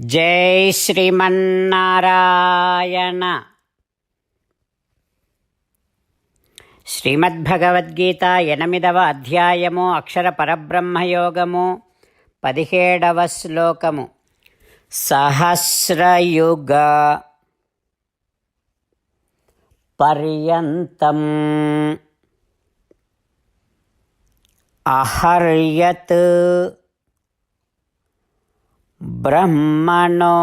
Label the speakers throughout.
Speaker 1: జై శ్రీమన్నారాయణ. శ్రీమద్భగవద్గీత ఎనిమిదవ అధ్యాయము అక్షర పరబ్రహ్మయోగము పదిహేడవ శ్లోకము. సహస్రయుగ పర్యంతం అహర్యత్ బ్రహ్మణో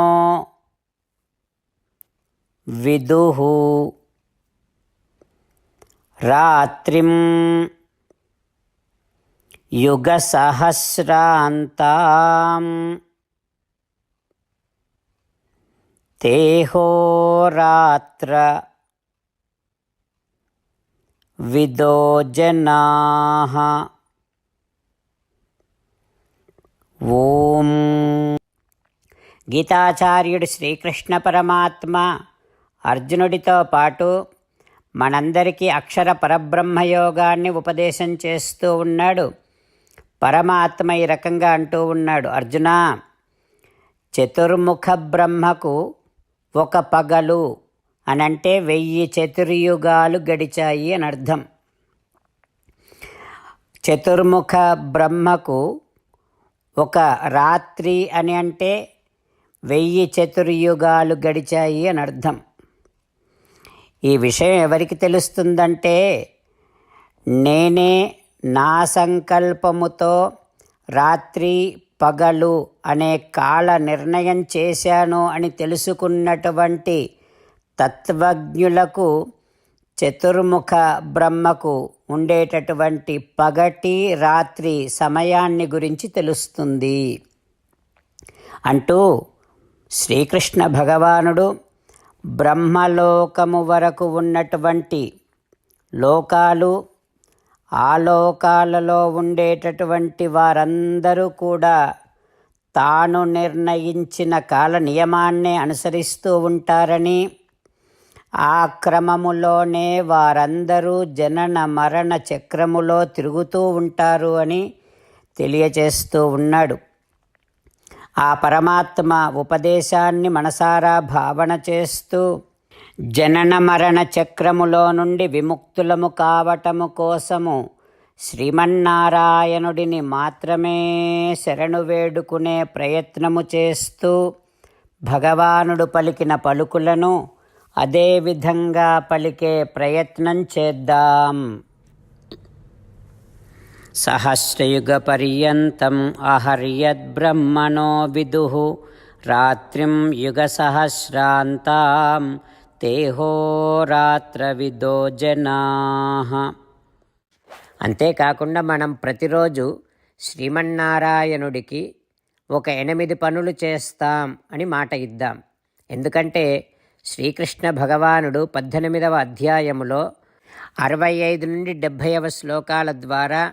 Speaker 1: విదుః రాత్రిం యుగసహస్రాంతాం తేహోరాత్ర విదో జనాః ఓం గీతాచార్యుడు శ్రీకృష్ణ పరమాత్మ అర్జునుడితో పాటు మనందరికీ అక్షర పరబ్రహ్మయోగాన్ని ఉపదేశం చేస్తూ ఉన్నాడు. పరమాత్మ ఈ రకంగా అంటూ ఉన్నాడు అర్జున చతుర్ముఖ బ్రహ్మకు ఒక పగలు అనంటే వెయ్యి చతుర్యుగాలు గడిచాయి అని అర్థం. చతుర్ముఖ బ్రహ్మకు ఒక రాత్రి అని అంటే వెయ్యి చతుర్యుగాలు గడిచాయి అని అర్థం. ఈ విషయం ఎవరికి తెలుస్తుందంటే నేనే నా సంకల్పముతో రాత్రి పగలు అనే కాల నిర్ణయం చేశాను అని తెలుసుకున్నటువంటి తత్వజ్ఞులకు చతుర్ముఖ బ్రహ్మకు ఉండేటటువంటి పగటి రాత్రి సమయాన్ని గురించి తెలుస్తుంది. అంటూ శ్రీకృష్ణ భగవానుడు బ్రహ్మలోకము వరకు ఉన్నటువంటి లోకాలు ఆ లోకాలలో ఉండేటటువంటి వారందరూ కూడా తాను నిర్ణయించిన కాల నియమాన్నే అనుసరిస్తూ ఉంటారని ఆ క్రమములోనే వారందరూ జనన మరణ చక్రములో తిరుగుతూ ఉంటారు అని తెలియచేస్తూ ఉన్నాడు. ఆ పరమాత్మ ఉపదేశాన్ని మనసారా భావన చేస్తూ జనన మరణ చక్రములో నుండి విముక్తులము కావటము కోసము శ్రీమన్నారాయణుడిని మాత్రమే శరణు వేడుకునే ప్రయత్నము చేస్తూ భగవానుడు పలికిన పలుకులను అదేవిధంగా పలికే ప్రయత్నం చేద్దాం. सहस्रयुगपर्यन्तम् अहर्यद्ब्रह्मणो विदुः రాత్రిం యుగసహస్రాంతాం తేహోరాత్రవిదో జనా అంతేకాకుండా మనం ప్రతిరోజు శ్రీమన్నారాయణుడికి ఒక ఎనిమిది పనులు చేస్తాం అని మాట ఇద్దాం ఎందుకంటే శ్రీకృష్ణ భగవానుడు పద్దెనిమిదవ అధ్యాయములో అరవై ఐదు నుండి డెబ్భైవ శ్లోకాల ద్వారా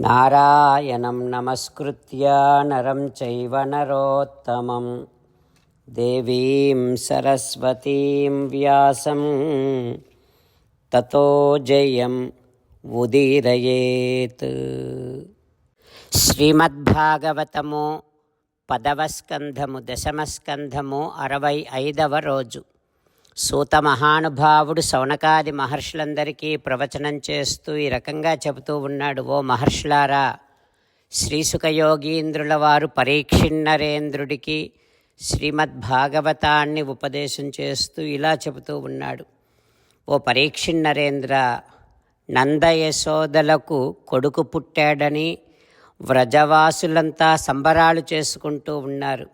Speaker 1: నారాయణం నమస్కృత్య నరం చైవ నరోత్తమం. దేవీం సరస్వతీం వ్యాసం. తతో జయం ఉదీరయేత్. శ్రీమద్భాగవతము పదవస్కంధము దశమస్కంధము అరవై ఐదవ రోజు. సూత మహానుభావుడు సౌనకాది మహర్షులందరికీ ప్రవచనం చేస్తూ ఈ రకంగా చెబుతూ ఉన్నాడు ఓ మహర్షులారా శ్రీసుఖయోగీంద్రుల వారు పరీక్షిన్నరేంద్రుడికి శ్రీమద్భాగవతాన్ని ఉపదేశం చేస్తూ ఇలా చెబుతూ ఉన్నాడు. ఓ పరీక్షిన్నరేంద్ర నందయశోదలకు కొడుకు పుట్టాడని వ్రజవాసులంతా సంబరాలు చేసుకుంటూ ఉన్నారు.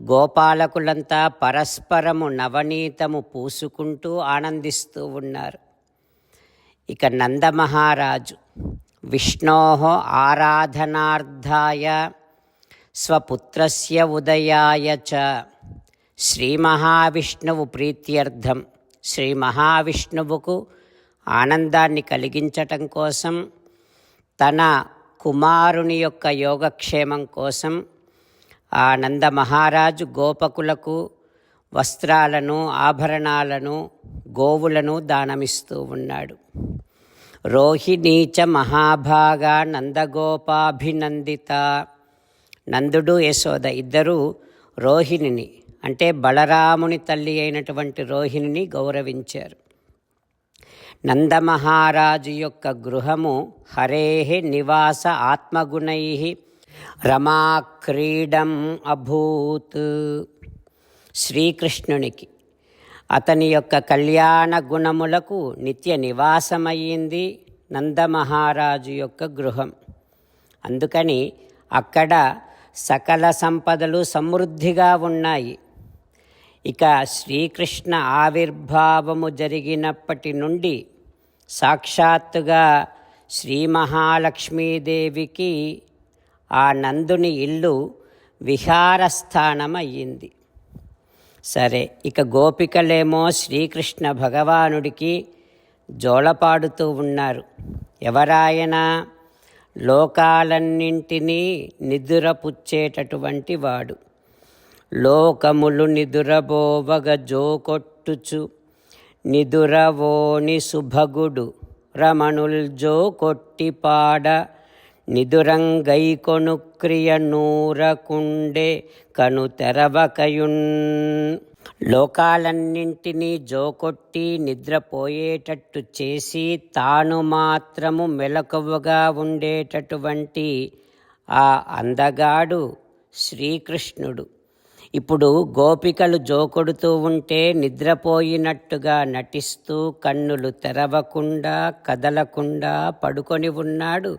Speaker 1: గోపాలకులంతా పరస్పరము నవనీతము పూసుకుంటూ ఆనందిస్తూ ఉన్నారు. ఇక నందమహారాజు విష్ణో ఆరాధనార్థాయ స్వపుత్రస్య ఉదయాయ చ శ్రీ మహావిష్ణువు ప్రీత్యర్థం. శ్రీ మహావిష్ణువుకు ఆనందాన్ని కలిగించటం కోసం తన కుమారుని యొక్క యోగక్షేమం కోసం ఆ నంద మహారాజు గోపకులకు వస్త్రాలను ఆభరణాలను గోవులను దానమిస్తూ ఉన్నాడు. రోహిణీచ మహాభాగా నందగోపాభినందిత. నందుడు యశోద ఇద్దరు రోహిణిని అంటే బలరాముని తల్లి అయినటువంటి రోహిణిని గౌరవించారు. నందమహారాజు యొక్క గృహము హరే నివాస ఆత్మగుణై రమాక్రీడం అభూత్. శ్రీకృష్ణునికి అతని యొక్క కళ్యాణ గుణములకు నిత్య నివాసమయ్యింది నందమహారాజు యొక్క గృహం. అందుకని అక్కడ సకల సంపదలు సమృద్ధిగా ఉన్నాయి. ఇక శ్రీకృష్ణ ఆవిర్భావము జరిగినప్పటి నుండి సాక్షాత్తుగా శ్రీ మహాలక్ష్మీదేవికి ఆ నందుని ఇల్లు విహారస్థానం అయ్యింది సరే ఇక గోపికలేమో శ్రీకృష్ణ భగవానుడికి జోలపాడుతూ ఉన్నారు. ఎవరాయన లోకాలన్నింటినీ నిదురపుచ్చేటటువంటి వాడు. లోకములు నిదురబోవగ జోకొట్టుచు నిదురవోని సుభగుడు రమణుల్ జో కొట్టిపాడ నిదురంగైకొనుక్రియ నూరకుండే కను తెరవకయున్. లోకాలన్నింటినీ జోకొట్టి నిద్రపోయేటట్టు చేసి తాను మాత్రము మెలకువగా ఉండేటటువంటి ఆ అందగాడు శ్రీకృష్ణుడు. ఇప్పుడు గోపికలు జోకొడుతూ ఉంటే నిద్రపోయినట్టుగా నటిస్తూ కన్నులు తెరవకుండా కదలకుండా పడుకొని ఉన్నాడు.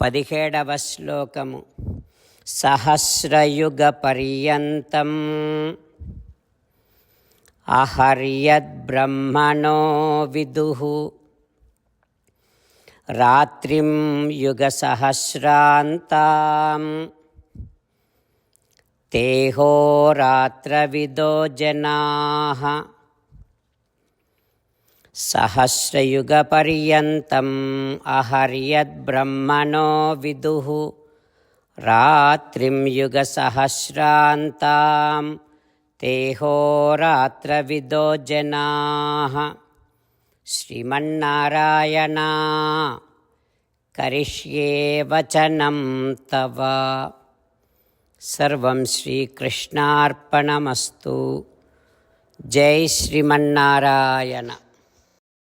Speaker 1: పదిహేడవ శ్లోకము. సహస్రయుగ పర్యంతం అహర్యద్బ్రహ్మణో విదు. రాత్రిం యుగ యుగసహస్రాంతాం తేహోరాత్రవిదో జనా. सहस्रयुगपर्यन्तम् अहर्यद्ब्रह्मणो विदुः रात्रिं युगसहस्रान्तां तेहोरात्रविदो जनाः श्रीमन्नारायणा करिष्ये वचनं तव सर्वं श्रीकृष्णार्पणमस्तु जय श्रीमन्नारायण